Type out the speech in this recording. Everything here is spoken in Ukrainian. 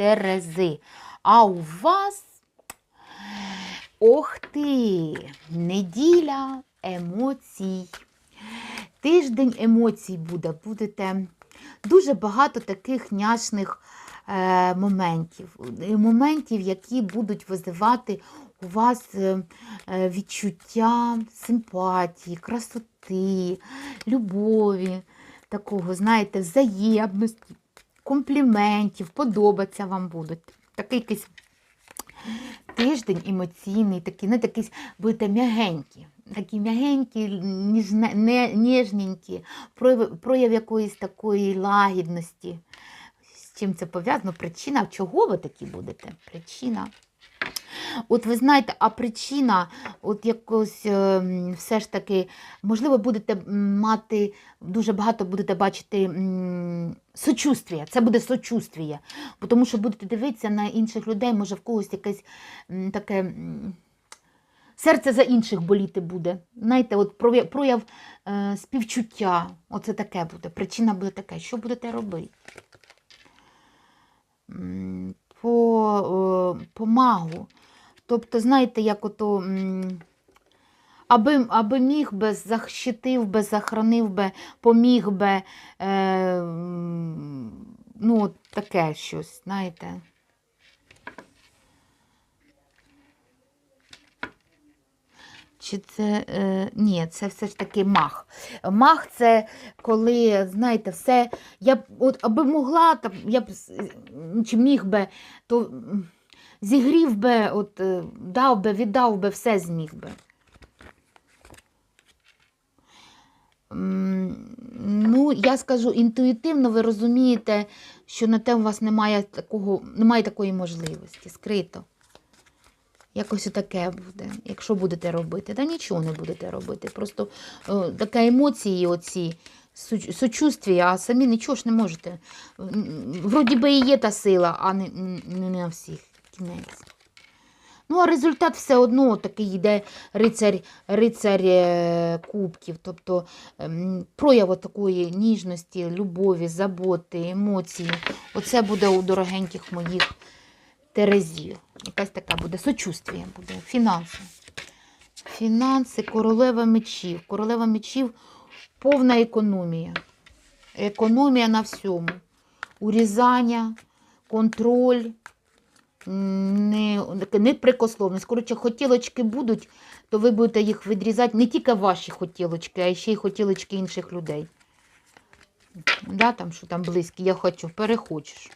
Терези. А у вас, ох ти, неділя емоцій. Тиждень емоцій буде. Будете дуже багато таких няшних е, моментів. Е, Моментів, які будуть визивати у вас е, е, відчуття симпатії, красоти, любові, такого, знаєте, взаємності, компліментів, подобаться вам будуть. Такий якийсь тиждень емоційний, такий, не такий, будете м'ягенькі, такі м'ягенькі, ніжне, не, ніжненькі, прояв, прояв якоїсь такої лагідності. З чим це пов'язано? Причина, чого ви такі будете? Причина. От ви знаєте, а причина, от якось е, все ж таки, можливо, будете мати, дуже багато будете бачити сочувствія. Це буде сочувствія. Тому що будете дивитися на інших людей, може в когось якесь таке. Серце за інших боліти буде. Знаєте, от прояв, прояв е, співчуття. Оце таке буде. Причина буде таке. Що будете робити? По, е, по магу. Тобто, знаєте, як ото. Аби, аби міг би, захищив би, захоронив би, поміг би, е, ну, таке щось, знаєте. Чи це. Е, ні, це все ж таки мах. Мах це коли, знаєте, все. Я б, от, аби могла, я б чи міг би, то зігрів би, от, е, дав би, віддав би, все зміг би. Ну, я скажу, інтуїтивно ви розумієте, що на те у вас немає, такого, немає такої можливості, скрито. Якось таке буде, якщо будете робити. Та нічого не будете робити. Просто е, таке емоції, оці, сочувствія, а самі нічого ж не можете. Вроді би і є та сила, а не, не на всіх кінець. Ну, а результат все одно такий йде рицарь, рицарь е, кубків, тобто ем, прояв такої ніжності, любові, заботи, емоції. Оце буде у дорогеньких моїх терезів. Якась така буде сочувствие буде, фінанси. Фінанси, королева мечів. Королева мечів повна економія. Економія на всьому. Урізання, контроль, не, неприкословність. Коротше, хотілочки будуть, то ви будете їх відрізати не тільки ваші хотілочки, а ще й хотілочки інших людей. Да, там, що там близькі, я хочу, перехочеш.